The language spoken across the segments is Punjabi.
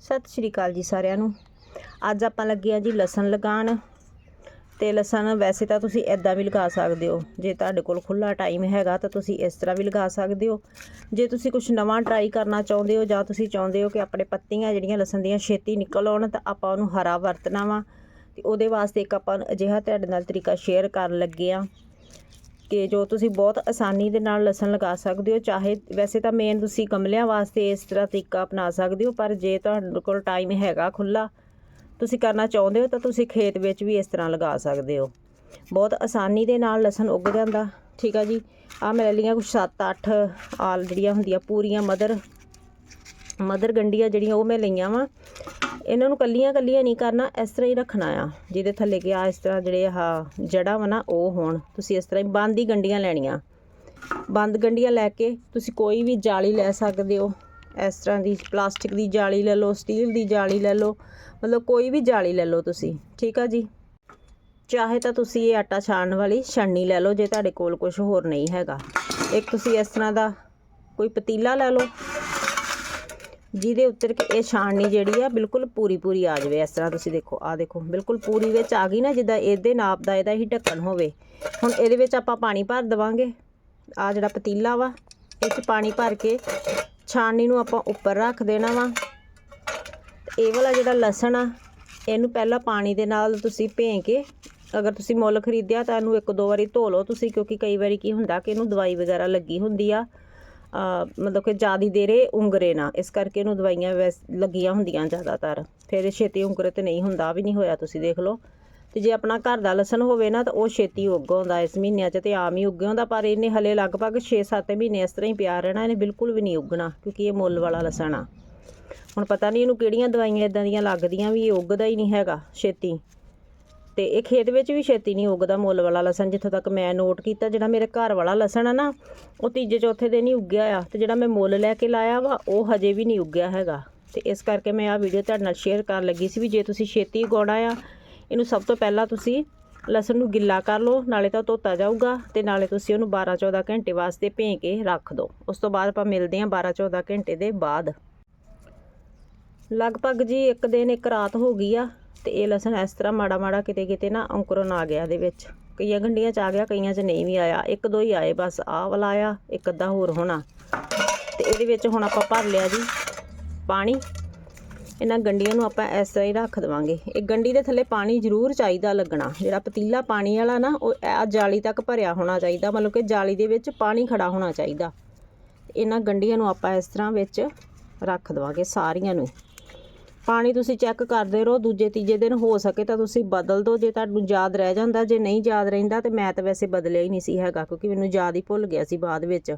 ਸਤਿ ਸ਼੍ਰੀ ਅਕਾਲ ਜੀ ਸਾਰਿਆਂ ਨੂੰ। ਅੱਜ ਆਪਾਂ ਲੱਗੇ ਆ ਜੀ ਲਸਣ ਲਗਾਉਣ। ਤੇ ਲਸਣ ਵੈਸੇ ਤਾਂ ਤੁਸੀਂ ਐਦਾਂ ਵੀ ਲਗਾ ਸਕਦੇ ਹੋ। ਜੇ ਤੁਹਾਡੇ ਕੋਲ ਖੁੱਲਾ ਟਾਈਮ ਹੈਗਾ ਤਾਂ ਤੁਸੀਂ ਇਸ ਤਰ੍ਹਾਂ ਵੀ ਲਗਾ ਸਕਦੇ ਹੋ। ਜੇ ਤੁਸੀਂ ਕੁਝ ਨਵਾਂ ਟਰਾਈ ਕਰਨਾ ਚਾਹੁੰਦੇ ਹੋ ਜਾਂ ਤੁਸੀਂ ਚਾਹੁੰਦੇ ਹੋ ਕਿ ਆਪਣੇ ਪੱਤੀਆਂ ਜਿਹੜੀਆਂ ਲਸਣ ਦੀਆਂ ਛੇਤੀ ਨਿਕਲ ਆਉਣ ਤਾਂ ਆਪਾਂ ਉਹਨੂੰ ਹਰਾ ਵਰਤਣਾ ਵਾ। ਤੇ ਉਹਦੇ ਵਾਸਤੇ ਇੱਕ ਆਪਾਂ ਅਜਿਹਾ ਤੁਹਾਡੇ ਨਾਲ ਤਰੀਕਾ ਸ਼ੇਅਰ ਕਰਨ ਲੱਗੇ ਆ ਕਿ ਜੋ ਤੁਸੀਂ ਬਹੁਤ ਆਸਾਨੀ ਦੇ ਨਾਲ ਲਸਣ ਲਗਾ ਸਕਦੇ ਹੋ, ਚਾਹੇ ਵੈਸੇ ਤਾਂ ਮੇਨ ਤੁਸੀਂ ਗਮਲਿਆਂ ਵਾਸਤੇ ਇਸ ਤਰ੍ਹਾਂ ਤਰੀਕਾ ਅਪਣਾ ਸਕਦੇ ਹੋ, ਪਰ ਜੇ ਤੁਹਾਡੇ ਕੋਲ ਟਾਈਮ ਹੈਗਾ ਖੁੱਲਾ ਤੁਸੀਂ ਕਰਨਾ ਚਾਹੁੰਦੇ ਹੋ ਤਾਂ ਤੁਸੀਂ ਖੇਤ ਵਿੱਚ ਵੀ ਇਸ ਤਰ੍ਹਾਂ ਲਗਾ ਸਕਦੇ ਹੋ। ਬਹੁਤ ਆਸਾਨੀ ਦੇ ਨਾਲ ਲਸਣ ਉੱਗ ਜਾਂਦਾ, ਠੀਕ ਆ ਜੀ? ਆ ਮੈਂ ਲੈ ਲਈਆਂ ਕੁਛ 7-8 ਆਲ ਜਿਹੜੀਆਂ ਹੁੰਦੀਆਂ, ਪੂਰੀਆਂ ਮਦਰ ਮਦਰ ਗੰਡੀਆਂ ਜਿਹੜੀਆਂ ਉਹ ਮੈਂ ਲਈਆਂ ਵਾਂ। ਇਹਨਾਂ ਨੂੰ ਕੱਲੀਆਂ ਕੱਲੀਆਂ ਨਹੀਂ ਕਰਨਾ, ਇਸ ਤਰ੍ਹਾਂ ਹੀ ਰੱਖਣਾ ਆ। ਜਿਹਦੇ ਥੱਲੇ ਕਿ ਗਿਆ ਇਸ ਤਰ੍ਹਾਂ ਜਿਹੜੇ ਆਹ ਜੜਾ ਵਾ ਨਾ, ਉਹ ਹੋਣ। ਤੁਸੀਂ ਇਸ ਤਰ੍ਹਾਂ ਹੀ ਬੰਦ ਹੀ ਗੰਡੀਆਂ ਲੈਣੀਆਂ। ਬੰਦ ਗੰਡੀਆਂ ਲੈ ਕੇ ਤੁਸੀਂ ਕੋਈ ਵੀ ਜਾਲੀ ਲੈ ਸਕਦੇ ਹੋ। ਇਸ ਤਰ੍ਹਾਂ ਦੀ ਪਲਾਸਟਿਕ ਦੀ ਜਾਲੀ ਲੈ ਲਓ, ਸਟੀਲ ਦੀ ਜਾਲੀ ਲੈ ਲਓ, ਮਤਲਬ ਕੋਈ ਵੀ ਜਾਲੀ ਲੈ ਲਓ ਤੁਸੀਂ। ਠੀਕ ਆ ਜੀ? ਚਾਹੇ ਤਾਂ ਤੁਸੀਂ ਇਹ ਆਟਾ ਛਾਣਨ ਵਾਲੀ ਛਣਨੀ ਲੈ ਲਓ, ਜੇ ਤੁਹਾਡੇ ਕੋਲ ਕੁਝ ਹੋਰ ਨਹੀਂ ਹੈਗਾ। ਇੱਕ ਤੁਸੀਂ ਇਸ ਤਰ੍ਹਾਂ ਦਾ ਕੋਈ ਪਤੀਲਾ ਲੈ ਲਓ ਜਿਹਦੇ ਉੱਤਰ ਕਿ ਇਹ ਛਾਣਨੀ ਜਿਹੜੀ ਆ ਬਿਲਕੁਲ ਪੂਰੀ ਪੂਰੀ ਆ ਜਾਵੇ। ਇਸ ਤਰ੍ਹਾਂ ਤੁਸੀਂ ਦੇਖੋ ਆ ਦੇਖੋ, ਬਿਲਕੁਲ ਪੂਰੀ ਵਿੱਚ ਆ ਗਈ ਨਾ, ਜਿੱਦਾਂ ਇਹਦੇ ਨਾਪ ਦਾ ਇਹਦਾ ਹੀ ਢੱਕਣ ਹੋਵੇ। ਹੁਣ ਇਹਦੇ ਵਿੱਚ ਆਪਾਂ ਪਾਣੀ ਭਰ ਦੇਵਾਂਗੇ। ਆ ਜਿਹੜਾ ਪਤੀਲਾ ਵਾ, ਇਹ 'ਚ ਪਾਣੀ ਭਰ ਕੇ ਛਾਣਨੀ ਨੂੰ ਆਪਾਂ ਉੱਪਰ ਰੱਖ ਦੇਣਾ ਵਾ। ਇਹ ਵਾਲਾ ਜਿਹੜਾ ਲਸਣ ਆ, ਇਹਨੂੰ ਪਹਿਲਾਂ ਪਾਣੀ ਦੇ ਨਾਲ ਤੁਸੀਂ ਭੇਂ ਕੇ, ਅਗਰ ਤੁਸੀਂ ਮੁੱਲ ਖਰੀਦਿਆ ਤਾਂ ਇਹਨੂੰ ਇੱਕ ਦੋ ਵਾਰੀ ਧੋ ਲਓ ਤੁਸੀਂ, ਕਿਉਂਕਿ ਕਈ ਵਾਰੀ ਕੀ ਹੁੰਦਾ ਕਿ ਇਹਨੂੰ ਦਵਾਈ ਵਗੈਰਾ ਲੱਗੀ ਹੁੰਦੀ ਆ। ਮਤਲਬ ਕਿ ਜਿਆਦੀ ਦੇਰੇ ਉਂਗਰੇ ਨਾ। ਇਸ ਕਰਕੇ ਇਹਨੂੰ ਦਵਾਈਆਂ ਵੈਸ ਲੱਗੀਆਂ ਹੁੰਦੀਆਂ ਜ਼ਿਆਦਾਤਰ। ਫਿਰ ਇਹ ਛੇਤੀ ਉਂਗਰੇ ਤੇ ਨਹੀਂ ਹੁੰਦਾ ਵੀ ਨਹੀਂ ਹੋਇਆ, ਤੁਸੀਂ ਦੇਖ ਲਓ। ਤੇ ਜੇ ਆਪਣਾ ਘਰ ਦਾ ਲਸਣ ਹੋਵੇ ਨਾ, ਤਾਂ ਉਹ ਛੇਤੀ ਉੱਗ ਆਉਂਦਾ ਇਸ ਮਹੀਨਿਆਂ 'ਚ ਤੇ ਆਮ ਹੀ ਉੱਗ ਹੁੰਦਾ ਪਰ ਇਹਨੇ ਹਲੇ ਲਗਭਗ 6-7 ਮਹੀਨੇ ਇਸ ਤਰ੍ਹਾਂ ਹੀ ਪਿਆ ਰਹਿਣਾ, ਇਹਨੇ ਬਿਲਕੁਲ ਵੀ ਨਹੀਂ ਉੱਗਣਾ, ਕਿਉਂਕਿ ਇਹ ਮੁੱਲ ਵਾਲਾ ਲਸਣ ਆ। ਹੁਣ ਪਤਾ ਨਹੀਂ ਇਹਨੂੰ ਕਿਹੜੀਆਂ ਦਵਾਈਆਂ ਇਦਾਂ ਦੀਆਂ ਲੱਗਦੀਆਂ ਵੀ ਇਹ ਉੱਗਦਾ ਹੀ ਨਹੀਂ ਹੈਗਾ, ਛੇਤੀ। ਤੇ ਇਹ ਖੇਤ ਵਿੱਚ ਵੀ ਛੇਤੀ ਨਹੀਂ ਉੱਗਦਾ ਮੁੱਲ ਵਾਲਾ ਲਸਣ, ਜਿੱਥੋਂ ਤੱਕ ਮੈਂ ਨੋਟ ਕੀਤਾ ਜਿਹੜਾ ਮੇਰੇ ਘਰ ਵਾਲਾ ਲਸਣ ਆ ਨਾ, ਉਹ ਤੀਜੇ ਚੌਥੇ ਦਿਨ ਹੀ ਉੱਗਿਆ ਆ ਤੇ ਜਿਹੜਾ ਮੈਂ ਮੁੱਲ ਲੈ ਕੇ ਲਾਇਆ ਵਾ, ਉਹ ਹਜੇ ਵੀ ਨਹੀਂ ਉੱਗਿਆ ਹੈਗਾ। ਤੇ ਇਸ ਕਰਕੇ ਮੈਂ ਆਹ ਵੀਡੀਓ ਤੁਹਾਡੇ ਨਾਲ ਸ਼ੇਅਰ ਕਰਨ ਲੱਗੀ ਸੀ ਵੀ ਜੇ ਤੁਸੀਂ ਛੇਤੀ ਉਗਾਉਣਾ ਆ, ਇਹਨੂੰ ਸਭ ਤੋਂ ਪਹਿਲਾਂ ਤੁਸੀਂ ਲਸਣ ਨੂੰ ਗਿੱਲਾ ਕਰ ਲਓ, ਨਾਲੇ ਤਾਂ ਉਹ ਧੋਤਾ ਜਾਊਗਾ ਤੇ ਨਾਲੇ ਤੁਸੀਂ ਉਹਨੂੰ 12-14 ਘੰਟੇ ਵਾਸਤੇ ਭੇਂ ਕੇ ਰੱਖ ਦਿਓ ਉਸ ਤੋਂ ਬਾਅਦ ਆਪਾਂ ਮਿਲਦੇ ਹਾਂ 12-14 ਘੰਟੇ ਦੇ ਬਾਅਦ। ਲਗਭਗ ਜੀ ਇੱਕ ਦਿਨ ਇੱਕ ਰਾਤ ਹੋ ਗਈ ਆ ਤੇ ਇਹ ਲਸਣ ਇਸ ਤਰ੍ਹਾਂ ਮਾੜਾ ਮਾੜਾ ਕਿਤੇ ਕਿਤੇ ਨਾ ਅੰਕੁਰਨ ਆ ਗਿਆ ਇਹਦੇ ਵਿੱਚ। ਕਈਆਂ ਗੰਡੀਆਂ ਚ ਆ ਗਿਆ, ਕਈਆਂ ਚ ਨਹੀਂ ਵੀ ਆਇਆ। ਇੱਕ ਦੋ ਹੀ ਆਏ, ਬਸ ਆਹ ਵਾਲਾ ਆਇਆ, ਇੱਕ ਅੱਧਾ ਹੋਰ ਹੋਣਾ। ਤੇ ਇਹਦੇ ਵਿੱਚ ਹੁਣ ਆਪਾਂ ਭਰ ਲਿਆ ਜੀ ਪਾਣੀ। ਇਹਨਾਂ ਗੰਡੀਆਂ ਨੂੰ ਆਪਾਂ ਇਸ ਤਰ੍ਹਾਂ ਹੀ ਰੱਖ ਦੇਵਾਂਗੇ। ਇਹ ਗੰਡੀ ਦੇ ਥੱਲੇ ਪਾਣੀ ਜ਼ਰੂਰ ਚਾਹੀਦਾ ਲੱਗਣਾ। ਜਿਹੜਾ ਪਤੀਲਾ ਪਾਣੀ ਵਾਲਾ ਨਾ, ਉਹ ਆ ਜਾਲੀ ਤੱਕ ਭਰਿਆ ਹੋਣਾ ਚਾਹੀਦਾ। ਮਤਲਬ ਕਿ ਜਾਲੀ ਦੇ ਵਿੱਚ ਪਾਣੀ ਖੜਾ ਹੋਣਾ ਚਾਹੀਦਾ। ਇਹਨਾਂ ਗੰਡੀਆਂ ਨੂੰ ਆਪਾਂ ਇਸ ਤਰ੍ਹਾਂ ਵਿੱਚ ਰੱਖ ਦੇਵਾਂਗੇ ਸਾਰੀਆਂ ਨੂੰ। ਪਾਣੀ ਤੁਸੀਂ ਚੈੱਕ ਕਰਦੇ ਰਹੋ, ਦੂਜੇ ਤੀਜੇ ਦਿਨ ਹੋ ਸਕੇ ਤਾਂ ਤੁਸੀਂ ਬਦਲ ਦਿਓ। ਜੇ ਤੁਹਾਨੂੰ ਯਾਦ ਰਹਿ ਜਾਂਦਾ, ਜੇ ਨਹੀਂ ਯਾਦ ਰਹਿੰਦਾ ਤੇ ਮੈਂ ਤਾਂ ਵੈਸੇ ਬਦਲਿਆ ਹੀ ਨਹੀਂ ਸੀ ਹੈਗਾ, ਕਿਉਂਕਿ ਮੈਨੂੰ ਯਾਦ ਹੀ ਭੁੱਲ ਗਿਆ ਸੀ ਬਾਅਦ ਵਿੱਚ।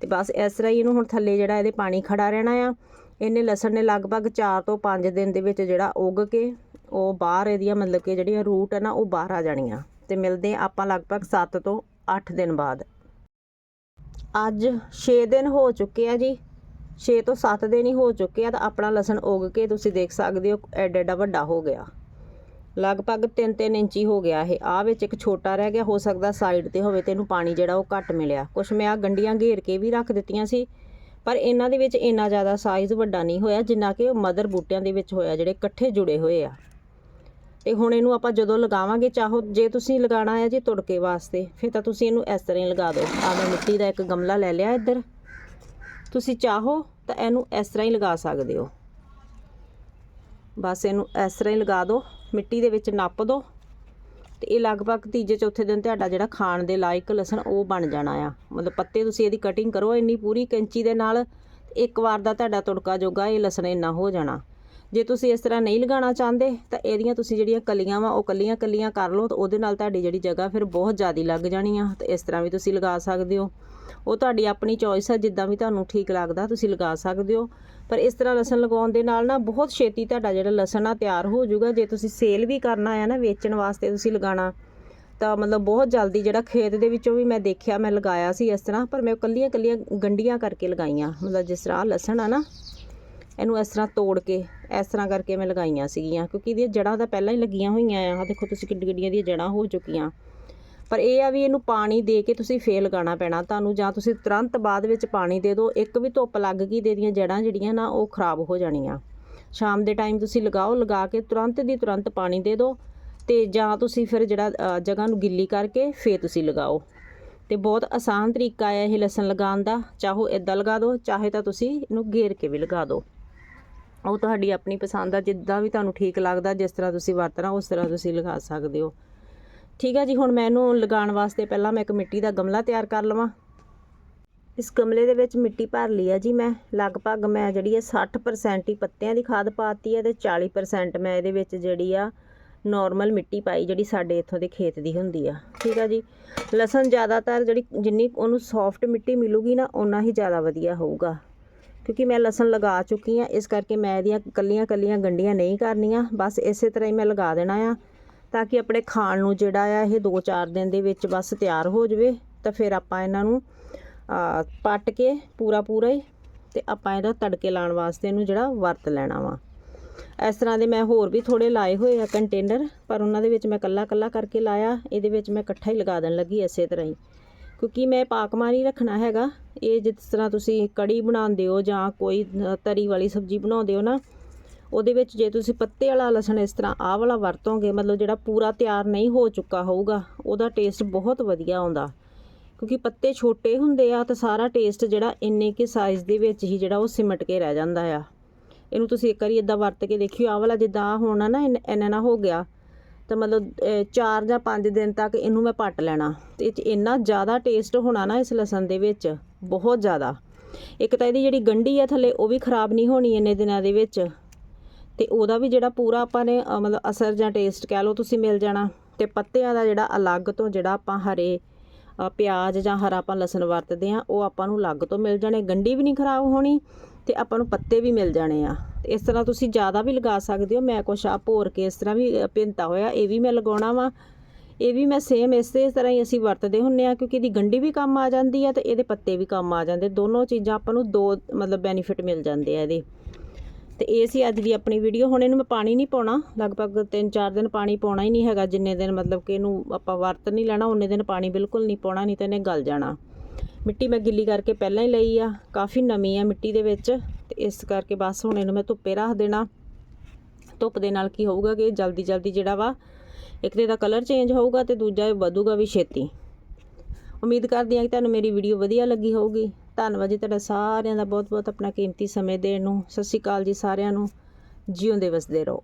ਤੇ ਬਸ ਇਸ ਤਰ੍ਹਾਂ ਹੀ ਇਹਨੂੰ ਹੁਣ ਥੱਲੇ ਜਿਹੜਾ ਇਹਦੇ ਪਾਣੀ ਖੜਾ ਰਹਿਣਾ ਆ। ਇਹਨੇ ਲਸਣ ਨੇ ਲਗਭਗ 4 ਤੋਂ 5 ਦਿਨ ਦੇ ਵਿੱਚ ਜਿਹੜਾ ਉੱਗ ਕੇ, ਉਹ ਬਾਹਰ ਇਹਦੀਆਂ ਮਤਲਬ ਕਿ ਜਿਹੜੀਆਂ ਰੂਟ ਆ ਨਾ, ਉਹ ਬਾਹਰ ਆ ਜਾਣੀਆਂ। ਤੇ ਮਿਲਦੇ ਹਾਂ ਆਪਾਂ ਲਗਭਗ 7 ਤੋਂ 8 ਦਿਨ ਬਾਅਦ। ਅੱਜ 6 ਦਿਨ ਹੋ ਚੁੱਕੇ ਆ ਜੀ। 6 ਤੋਂ 7 ਦਿਨ ਹੀ ਹੋ ਚੁੱਕੇ ਆ ਤਾਂ ਆਪਣਾ ਲਸਣ ਉੱਗ ਕੇ ਤੁਸੀਂ ਦੇਖ ਸਕਦੇ ਹੋ, ਐਡਾ ਐਡਾ ਵੱਡਾ ਹੋ ਗਿਆ। ਲਗਭਗ 3-3 ਇੰਚੀ ਹੋ ਗਿਆ ਇਹ। ਆ ਵਿੱਚ ਇੱਕ ਛੋਟਾ ਰਹਿ ਗਿਆ, ਹੋ ਸਕਦਾ ਸਾਈਡ ਤੇ ਹੋਵੇ ਤੇ ਇਹਨੂੰ ਪਾਣੀ ਜਿਹੜਾ ਉਹ ਘੱਟ ਮਿਲਿਆ। ਕੁਛ ਮੈਂ ਆ ਗੰਡੀਆਂ ਘੇਰ ਕੇ ਵੀ ਰੱਖ ਦਿੱਤੀਆਂ ਸੀ, ਪਰ ਇਹਨਾਂ ਦੇ ਵਿੱਚ ਇੰਨਾ ਜ਼ਿਆਦਾ ਸਾਈਜ਼ ਵੱਡਾ ਨਹੀਂ ਹੋਇਆ, ਜਿੰਨਾ ਕਿ ਮਦਰ ਬੂਟਿਆਂ ਦੇ ਵਿੱਚ ਹੋਇਆ, ਜਿਹੜੇ ਇਕੱਠੇ ਜੁੜੇ ਹੋਏ ਆ। ਤੇ ਹੁਣ ਇਹਨੂੰ ਆਪਾਂ ਜਦੋਂ ਲਗਾਵਾਂਗੇ, ਚਾਹੋ ਜੇ ਤੁਸੀਂ ਲਗਾਉਣਾ ਹੈ ਜੀ ਤੁੜਕੇ ਵਾਸਤੇ, ਫਿਰ ਤਾਂ ਤੁਸੀਂ ਇਹਨੂੰ ਇਸ ਤਰ੍ਹਾਂ ਹੀ ਲਗਾ ਦਿਓ। ਆ ਮੈਂ ਮਿੱਟੀ ਦਾ ਇੱਕ ਗਮਲਾ ਲੈ ਲਿਆ ਇੱਧਰ। ਤੁਸੀਂ ਚਾਹੋ ਤਾਂ ਇਹਨੂੰ ਇਸ ਤਰ੍ਹਾਂ ਹੀ ਲਗਾ ਸਕਦੇ ਹੋ। ਬਸ ਇਹਨੂੰ ਇਸ ਤਰ੍ਹਾਂ ਹੀ ਲਗਾ ਦਿਓ ਮਿੱਟੀ ਦੇ ਵਿੱਚ ਨੱਪ ਦਿਓ ਤੇ ਇਹ ਲਗਭਗ ਤੀਜੇ ਚੌਥੇ ਦਿਨ ਤੁਹਾਡਾ ਜਿਹੜਾ ਖਾਣ ਦੇ ਲਾਇਕ ਲਸਣ ਉਹ ਬਣ ਜਾਣਾ ਆ। ਮਤਲਬ ਪੱਤੇ ਤੁਸੀਂ ਇਹਦੀ ਕਟਿੰਗ ਕਰੋ, ਇੰਨੀ ਪੂਰੀ ਕੈਂਚੀ ਦੇ ਨਾਲ ਤੇ ਇੱਕ ਵਾਰ ਦਾ ਤੁਹਾਡਾ ਤੁੜਕਾ ਜੋਗਾ ਇਹ ਲਸਣ ਇੰਨਾ ਹੋ ਜਾਣਾ। ਜੇ ਤੁਸੀਂ ਇਸ ਤਰ੍ਹਾਂ ਨਹੀਂ ਲਗਾਉਣਾ ਚਾਹੁੰਦੇ, ਤਾਂ ਇਹਦੀਆਂ ਤੁਸੀਂ ਜਿਹੜੀਆਂ ਕਲੀਆਂ ਵਾ, ਉਹ ਕੱਲੀਆਂ ਕੱਲੀਆਂ ਕਰ ਲਓ, ਤਾਂ ਉਹਦੇ ਨਾਲ ਤੁਹਾਡੀ ਜਿਹੜੀ ਜਗ੍ਹਾ ਫਿਰ ਬਹੁਤ ਜ਼ਿਆਦਾ ਲੱਗ ਜਾਣੀ ਆ, ਤੇ ਇਸ ਤਰ੍ਹਾਂ ਵੀ ਤੁਸੀਂ ਲਗਾ ਸਕਦੇ ਹੋ। ਉਹ ਤੁਹਾਡੀ ਆਪਣੀ ਚੋਇਸ ਹੈ ਜਿੱਦਾਂ ਵੀ ਤੁਹਾਨੂੰ ਠੀਕ ਲੱਗਦਾ, ਤੁਸੀਂ ਲਗਾ ਸਕਦੇ ਹੋ। ਪਰ ਇਸ ਤਰ੍ਹਾਂ ਲਸਣ ਲਗਾਉਣ ਦੇ ਨਾਲ ਨਾ ਬਹੁਤ ਛੇਤੀ ਤੁਹਾਡਾ ਜਿਹੜਾ ਲਸਣ ਆ, ਤਿਆਰ ਹੋ ਜਾਊਗਾ। ਜੇ ਤੁਸੀਂ ਸੇਲ ਵੀ ਕਰਨਾ ਆ ਨਾ, ਵੇਚਣ ਵਾਸਤੇ ਤੁਸੀਂ ਲਗਾਉਣਾ, ਤਾਂ ਮਤਲਬ ਬਹੁਤ ਜਲਦੀ ਜਿਹੜਾ ਖੇਤ ਦੇ ਵਿੱਚੋਂ ਵੀ ਮੈਂ ਦੇਖਿਆ, ਮੈਂ ਲਗਾਇਆ ਸੀ ਇਸ ਤਰ੍ਹਾਂ, ਪਰ ਮੈਂ ਕੱਲੀਆਂ ਕੱਲੀਆਂ ਗੰਡੀਆਂ ਕਰਕੇ ਲਗਾਈਆਂ, ਮਤਲਬ ਜਿਸ ਤਰ੍ਹਾਂ ਲਸਣ ਆ ਨਾ। ਇਹਨੂੰ ਇਸ ਤਰ੍ਹਾਂ ਤੋੜ ਕੇ, ਇਸ ਤਰ੍ਹਾਂ ਕਰਕੇ ਮੈਂ ਲਗਾਈਆਂ ਸੀਗੀਆਂ, ਕਿਉਂਕਿ ਇਹਦੀਆਂ ਜੜਾਂ ਤਾਂ ਪਹਿਲਾਂ ਹੀ ਲੱਗੀਆਂ ਹੋਈਆਂ ਆ। ਆਹ ਦੇਖੋ, ਤੁਸੀਂ ਕਿੱਡੀ ਕਿੱਡੀਆਂ ਦੀਆਂ ਜੜਾਂ ਹੋ ਚੁੱਕੀਆਂ। ਪਰ ਇਹ ਆ ਵੀ ਇਹਨੂੰ ਪਾਣੀ ਦੇ ਕੇ ਤੁਸੀਂ ਫੇਰ ਲਗਾਉਣਾ ਪੈਣਾ। ਤੁਹਾਨੂੰ ਜਾਂ ਤੁਸੀਂ ਤੁਰੰਤ ਬਾਅਦ ਵਿੱਚ ਪਾਣੀ ਦੇ ਦਿਓ। ਇੱਕ ਵੀ ਧੁੱਪ ਲੱਗ ਗਈ ਤੇ ਇਹਦੀਆਂ ਜੜਾਂ ਜਿਹੜੀਆਂ ਨਾ, ਉਹ ਖਰਾਬ ਹੋ ਜਾਣੀਆਂ। ਸ਼ਾਮ ਦੇ ਟਾਈਮ ਤੁਸੀਂ ਲਗਾਓ, ਲਗਾ ਕੇ ਤੁਰੰਤ ਦੀ ਤੁਰੰਤ ਪਾਣੀ ਦੇ ਦਿਓ ਤੇ ਜਾਂ ਤੁਸੀਂ ਫਿਰ ਜਿਹੜਾ ਜਗ੍ਹਾ ਨੂੰ ਗਿੱਲੀ ਕਰਕੇ ਫੇਰ ਤੁਸੀਂ ਲਗਾਓ। ਤੇ ਬਹੁਤ ਆਸਾਨ ਤਰੀਕਾ ਹੈ ਇਹ ਲਸਣ ਲਗਾਉਣ ਦਾ। ਚਾਹੋ ਇਦਾਂ ਲਗਾ ਦਿਓ, ਚਾਹੇ ਤਾਂ ਤੁਸੀਂ ਇਹਨੂੰ ਘੇਰ ਕੇ ਵੀ ਲਗਾ ਦਿਓ। ਉਹ ਤੁਹਾਡੀ ਆਪਣੀ ਪਸੰਦ ਆ, ਜਿੱਦਾਂ ਵੀ ਤੁਹਾਨੂੰ ਠੀਕ ਲੱਗਦਾ, ਜਿਸ ਤਰ੍ਹਾਂ ਤੁਸੀਂ ਵਰਤਣਾ, ਉਸ ਤਰ੍ਹਾਂ ਤੁਸੀਂ ਲਗਾ ਸਕਦੇ ਹੋ। ਠੀਕ ਹੈ ਜੀ, ਹੁਣ ਮੈਂ ਇਹਨੂੰ ਲਗਾਉਣ ਵਾਸਤੇ ਪਹਿਲਾਂ ਮੈਂ ਇੱਕ ਮਿੱਟੀ ਦਾ ਗਮਲਾ ਤਿਆਰ ਕਰ ਲਵਾਂ। ਇਸ ਗਮਲੇ ਦੇ ਵਿੱਚ ਮਿੱਟੀ ਭਰ ਲਈ ਆ ਜੀ ਮੈਂ। ਲਗਭਗ ਮੈਂ ਜਿਹੜੀ ਹੈ 60% ਹੀ ਪੱਤਿਆਂ ਦੀ ਖਾਦ ਪਾਤੀ ਹੈ ਤੇ 40% ਮੈਂ ਇਹਦੇ ਵਿੱਚ ਜਿਹੜੀ ਆ ਨਾਰਮਲ ਮਿੱਟੀ ਪਾਈ, ਜਿਹੜੀ ਸਾਡੇ ਇੱਥੋਂ ਦੇ ਖੇਤ ਦੀ ਹੁੰਦੀ ਆ। ਠੀਕ ਆ ਜੀ, ਲਸਣ ਜ਼ਿਆਦਾਤਰ ਜਿਹੜੀ ਜਿੰਨੀ ਉਹਨੂੰ ਸੌਫਟ ਮਿੱਟੀ ਮਿਲੂਗੀ ਨਾ, ਓਨਾ ਹੀ ਜ਼ਿਆਦਾ ਵਧੀਆ ਹੋਊਗਾ। ਕਿਉਂਕਿ ਮੈਂ ਲਸਣ ਲਗਾ ਚੁੱਕੀ ਆ ਇਸ ਕਰਕੇ ਮੈਂ ਇਹਦੀਆਂ ਕੱਲੀਆਂ ਕੱਲੀਆਂ ਗੰਡੀਆਂ ਨਹੀਂ ਕਰਨੀਆਂ। ਬਸ ਇਸੇ ਤਰ੍ਹਾਂ ਹੀ ਮੈਂ ਲਗਾ ਦੇਣਾ ਆ, ਤਾਂ ਕਿ ਆਪਣੇ ਖਾਣ ਨੂੰ ਜਿਹੜਾ ਆ, ਇਹ 2-4 ਦਿਨ ਦੇ ਵਿੱਚ ਬਸ ਤਿਆਰ ਹੋ ਜਾਵੇ। ਤਾਂ ਫਿਰ ਆਪਾਂ ਇਹਨਾਂ ਨੂੰ ਪੱਟ ਕੇ ਪੂਰਾ ਪੂਰਾ ਹੀ ਤੇ ਆਪਾਂ ਇਹਦਾ ਤੜਕੇ ਲਾਉਣ ਵਾਸਤੇ ਇਹਨੂੰ ਜਿਹੜਾ ਵਰਤ ਲੈਣਾ ਵਾ। ਇਸ ਤਰ੍ਹਾਂ ਦੇ ਮੈਂ ਹੋਰ ਵੀ ਥੋੜੇ ਲਾਏ ਹੋਏ ਆ ਕੰਟੇਨਰ, ਪਰ ਉਹਨਾਂ ਦੇ ਵਿੱਚ ਮੈਂ ਕੱਲਾ ਕੱਲਾ ਕਰਕੇ ਲਾਇਆ। ਇਹਦੇ ਵਿੱਚ ਮੈਂ ਇਕੱਠਾ ਹੀ ਲਗਾ ਦੇਣ ਲੱਗੀ ਇਸੇ ਤਰ੍ਹਾਂ ਹੀ। ਕਿਉਂਕਿ ਮੈਂ ਪਾਕਮਾ ਨਹੀਂ ਰੱਖਣਾ ਹੈਗਾ। ਇਹ ਜਿਸ ਤਰ੍ਹਾਂ ਤੁਸੀਂ ਕੜੀ ਬਣਾਉਂਦੇ ਹੋ ਜਾਂ ਕੋਈ ਤਰੀ ਵਾਲੀ ਸਬਜ਼ੀ ਬਣਾਉਂਦੇ ਹੋ ਨਾ, ਉਹਦੇ ਵਿੱਚ ਜੇ ਤੁਸੀਂ ਪੱਤੇ ਵਾਲਾ ਲਸਣ ਇਸ ਤਰ੍ਹਾਂ ਆਹ ਵਾਲਾ ਵਰਤੋਗੇ, ਮਤਲਬ ਜਿਹੜਾ ਪੂਰਾ ਤਿਆਰ ਨਹੀਂ ਹੋ ਚੁੱਕਾ ਹੋਊਗਾ, ਉਹਦਾ ਟੇਸਟ ਬਹੁਤ ਵਧੀਆ ਆਉਂਦਾ। ਕਿਉਂਕਿ ਪੱਤੇ ਛੋਟੇ ਹੁੰਦੇ ਆ ਤਾਂ ਸਾਰਾ ਟੇਸਟ ਜਿਹੜਾ ਇੰਨੇ ਕੇ ਸਾਈਜ਼ ਦੇ ਵਿੱਚ ਹੀ ਜਿਹੜਾ ਉਹ ਸਿਮਟ ਕੇ ਰਹਿ ਜਾਂਦਾ ਆ। ਇਹਨੂੰ ਤੁਸੀਂ ਇੱਕ ਵਾਰੀ ਇਦਾਂ ਵਰਤ ਕੇ ਦੇਖਿਓ, ਆਹ ਵਾਲਾ ਜਿੱਦਾਂ ਆਹ ਹੋਣਾ ਨਾ, ਇੰਨ- ਇੰਨਾ ਨਾ ਹੋ ਗਿਆ। ਤਾਂ ਮਤਲਬ 4 ਜਾਂ 5 ਦਿਨ ਤੱਕ ਇਹਨੂੰ ਮੈਂ ਪੱਟ ਲੈਣਾ। ਤੇ ਇਹ 'ਚ ਇੰਨਾ ਜ਼ਿਆਦਾ ਟੇਸਟ ਹੋਣਾ ਨਾ ਇਸ ਲਸਣ ਦੇ ਵਿੱਚ, ਬਹੁਤ ਜ਼ਿਆਦਾ। ਇੱਕ ਤਾਂ ਇਹਦੀ ਜਿਹੜੀ ਗੰਢੀ ਆ ਥੱਲੇ, ਉਹ ਵੀ ਖਰਾਬ ਨਹੀਂ ਹੋਣੀ ਇੰਨੇ ਦਿਨਾਂ ਦੇ ਵਿੱਚ। ਤੇ ਉਹਦਾ ਵੀ ਜਿਹੜਾ ਪੂਰਾ ਆਪਾਂ ਨੇ ਮਤਲਬ ਅਸਰ ਜਾਂ ਟੇਸਟ ਕਹਿ ਲਓ ਤੁਸੀਂ ਮਿਲ ਜਾਣਾ। ਤੇ ਪੱਤਿਆਂ ਦਾ ਜਿਹੜਾ ਅਲੱਗ ਤੋਂ ਜਿਹੜਾ ਆਪਾਂ ਹਰੇ ਪਿਆਜ਼ ਜਾਂ ਹਰਾ ਆਪਾਂ ਲਸਣ ਵਰਤਦੇ ਆ, ਉਹ ਆਪਾਂ ਨੂੰ ਅਲੱਗ ਤੋਂ ਮਿਲ ਜਾਣੇ। ਗੰਢੀ ਵੀ ਨਹੀਂ ਖਰਾਬ ਹੋਣੀ ਤੇ ਆਪਾਂ ਨੂੰ ਪੱਤੇ ਵੀ ਮਿਲ ਜਾਣੇ ਆ। ਤੇ ਇਸ ਤਰ੍ਹਾਂ ਤੁਸੀਂ ਜ਼ਿਆਦਾ ਵੀ ਲਗਾ ਸਕਦੇ ਹੋ। ਮੈਂ ਕੁਛ ਆ ਭੋਰ ਕੇ ਇਸ ਤਰ੍ਹਾਂ ਵੀ ਅ, ਹੋਇਆ ਇਹ ਵੀ ਮੈਂ ਲਗਾਉਣਾ ਵਾ। ਇਹ ਵੀ ਮੈਂ ਸੇਮ ਇਸੇ ਤਰ੍ਹਾਂ ਹੀ ਅਸੀਂ ਵਰਤਦੇ ਹੁੰਨੇ ਆ ਕਿਉਂਕਿ ਇਹਦੀ ਗੰਢੀ ਵੀ ਕੰਮ ਆ ਜਾਂਦੀ ਆ ਤੇ ਇਹਦੇ ਪੱਤੇ ਵੀ ਕੰਮ ਆ ਜਾਂਦੇ। ਦੋਨੋਂ ਚੀਜ਼ਾਂ ਆਪਾਂ ਨੂੰ ਦੋ ਮਤਲਬ ਬੈਨੀਫਿਟ ਮਿਲ ਜਾਂਦੇ ਆ ਇਹਦੇ। ਤੇ ਇਹ ਸੀ ਅੱਜ ਦੀ ਆਪਣੀ ਵੀਡੀਓ ਹੁਣ ਇਹਨੂੰ ਮੈਂ ਪਾਣੀ ਨਹੀਂ ਪਾਉਣਾ। ਲਗਭਗ 3-4 ਦਿਨ ਪਾਣੀ ਪਾਉਣਾ ਹੀ ਨਹੀਂ ਹੈਗਾ। ਜਿੰਨੇ ਦਿਨ ਮਤਲਬ ਕਿ ਇਹਨੂੰ ਆਪਾਂ ਵਰਤ ਨਹੀਂ ਲੈਣਾ ਉਹਨੇ ਦਿਨ ਪਾਣੀ ਬਿਲਕੁਲ ਨਹੀਂ ਪਾਉਣਾ ਨਹੀਂ ਤਾਂ ਇਹਨੇ ਗਲ ਜਾਣਾ। ਮਿੱਟੀ ਮੈਂ ਗਿੱਲੀ ਕਰਕੇ ਪਹਿਲਾਂ ਹੀ ਲਈ ਆ, ਕਾਫੀ ਨਮੀ ਆ ਮਿੱਟੀ ਦੇ ਵਿੱਚ, ਤੇ ਇਸ ਕਰਕੇ ਬਸ ਹੁਣ ਇਹਨੂੰ ਮੈਂ ਧੁੱਪੇ ਰੱਖ ਦੇਣਾ। ਧੁੱਪ ਦੇ ਨਾਲ ਕੀ ਹੋਊਗਾ ਕਿ ਜਲਦੀ ਜਲਦੀ ਜਿਹੜਾ ਵਾ, ਇੱਕ ਤੇ ਦਾ ਕਲਰ ਚੇਂਜ ਹੋਊਗਾ ਤੇ ਦੂਜਾ ਇਹ ਵਧੂਗਾ ਵੀ ਛੇਤੀ। ਉਮੀਦ ਕਰਦੀ ਹਾਂ ਕਿ ਤੁਹਾਨੂੰ ਮੇਰੀ ਵੀਡੀਓ ਵਧੀਆ ਲੱਗੀ ਹੋਊਗੀ। ਧੰਨਵਾਦ ਜੀ ਤੁਹਾਡਾ ਸਾਰਿਆਂ ਦਾ ਬਹੁਤ ਬਹੁਤ ਆਪਣਾ ਕੀਮਤੀ ਸਮੇਂ ਦੇਣ ਨੂੰ। ਸਤਿ ਸ਼੍ਰੀ ਅਕਾਲ ਜੀ ਸਾਰਿਆਂ ਨੂੰ। ਜਿਉਂਦੇ ਵਸਦੇ ਰਹੋ।